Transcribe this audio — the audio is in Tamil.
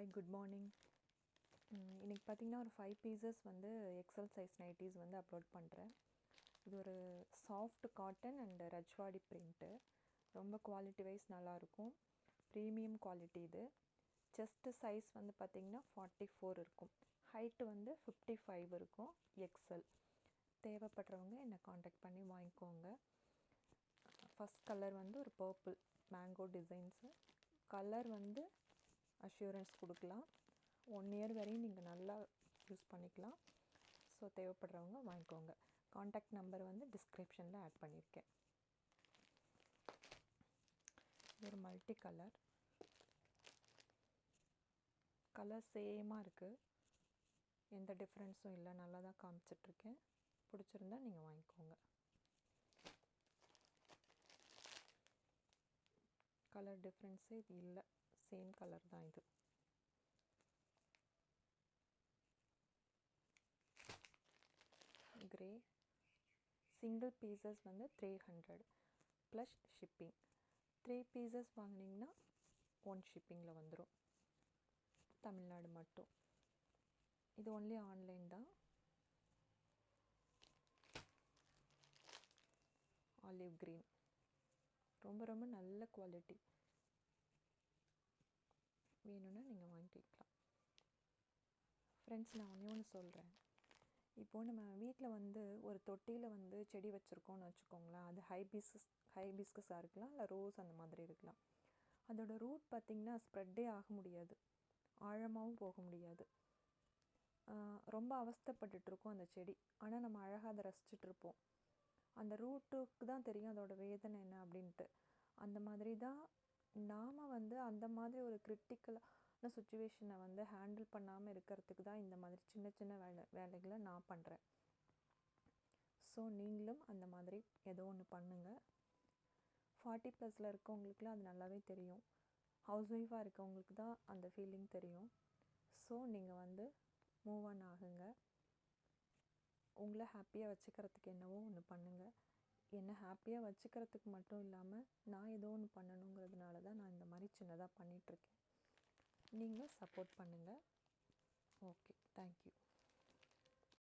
ஹாய் குட் மார்னிங் இன்றைக்கி பார்த்தீங்கன்னா ஒரு ஃபைவ் பீசஸ் வந்து எக்ஸல் சைஸ் நைட்டிஸ் வந்து அப்லோட் பண்ணுறேன் இது ஒரு soft cotton and Rajwadi print ரொம்ப குவாலிட்டி வைஸ் நல்லாயிருக்கும் ப்ரீமியம் குவாலிட்டி இது. செஸ்ட்டு சைஸ் வந்து பார்த்திங்கன்னா ஃபார்ட்டி ஃபோர் இருக்கும். ஹைட்டு வந்து ஃபிஃப்டி ஃபைவ் இருக்கும். எக்ஸல் தேவைப்படுறவங்க என்னை காண்டாக்ட் பண்ணி வாங்கிக்கோங்க. ஃபஸ்ட் கலர் வந்து ஒரு பர்பிள் மேங்கோ டிசைன்ஸு கலர் வந்து அஷ்யூரன்ஸ் கொடுக்கலாம். ஒன் இயர் வரையும் நீங்கள் நல்லா யூஸ் பண்ணிக்கலாம். ஸோ தேவைப்படுறவங்க வாங்கிக்கோங்க. காண்டாக்ட் நம்பர் வந்து டிஸ்கிரிப்ஷனில் ஆட் பண்ணியிருக்கேன் ஒரு மல்டி கலர் கலர் சேமாக இருக்குது எந்த டிஃப்ரென்ஸும் இல்லை. நல்லா தான் காமிச்சிட்ருக்கேன். பிடிச்சிருந்தா நீங்கள் வாங்கிக்கோங்க. கலர் டிஃப்ரென்ஸே இது இல்லை. சேம் கலர் தான் இது. கிரே சிங்கிள் பீசஸ் வந்து three hundred plus shipping three pieces வாங்கினீங்கன்னா ஒன் ஷிப்பிங்கில் வந்துடும் தமிழ்நாடு மட்டும். இது ஒன்லி ஆன்லைன் தான். ஆலிவ் க்ரீன் ரொம்ப ரொம்ப நல்ல குவாலிட்டி வேணும்னா நீங்கள் வாங்கிக்கலாம். ஃப்ரெண்ட்ஸ் நான் ஒன்றே ஒன்று சொல்கிறேன் இப்போது நம்ம வீட்டில் வந்து ஒரு தொட்டியில் வந்து செடி வச்சுருக்கோம்னு வச்சுக்கோங்களேன். அது ஹைபிஸ்கஸ் ஹைபிஸ்கஸாக இருக்கலாம் இல்லை ரோஸ் அந்த மாதிரி இருக்கலாம். அதோட ரூட் பார்த்திங்கன்னா ஸ்ப்ரெட்டே ஆக முடியாது. ஆழமாகவும் போக முடியாது. ரொம்ப அவஸ்தப்பட்டுட்ருக்கோம் அந்த செடி. ஆனால் நம்ம அழகாக அதை ரசிச்சிட்ருப்போம் அந்த ரூட்டுக்கு தான் தெரியும் அதோட வேதனை என்ன அப்படின்ட்டு. அந்த மாதிரி தான் நாம் வந்து அந்த மாதிரி ஒரு கிரிட்டிக்கலான சுச்சுவேஷனை வந்து ஹேண்டில் பண்ணாமல் இருக்கிறதுக்கு தான் இந்த மாதிரி சின்ன சின்ன வேலை வேலைகளை நான் பண்ணுறேன் ஸோ நீங்களும் அந்த மாதிரி ஏதோ ஒன்று பண்ணுங்கள் ஃபார்ட்டி ப்ளஸில் இருக்கவங்களுக்குலாம் அது நல்லாவே தெரியும். ஹவுஸ் ஒய்ஃபாக இருக்கவங்களுக்கு தான் அந்த ஃபீலிங் தெரியும். ஸோ நீங்கள் வந்து மூவ் ஆன் ஆகுங்க. உங்களை ஹாப்பியாக வச்சுக்கிறதுக்கு என்னவோ ஒன்று பண்ணுங்கள் என்னை ஹாப்பியாக வச்சுக்கிறதுக்கு மட்டும் இல்லாமல் நான் ஏதோ ஒன்று பண்ணணுங்கிறதுனால தான் நான் இந்த மாதிரி சின்னதாக பண்ணிகிட்ருக்கேன் நீங்கள் சப்போர்ட் பண்ணுங்கள் ஓகே தேங்க்யூ